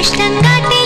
స్పష్టంగా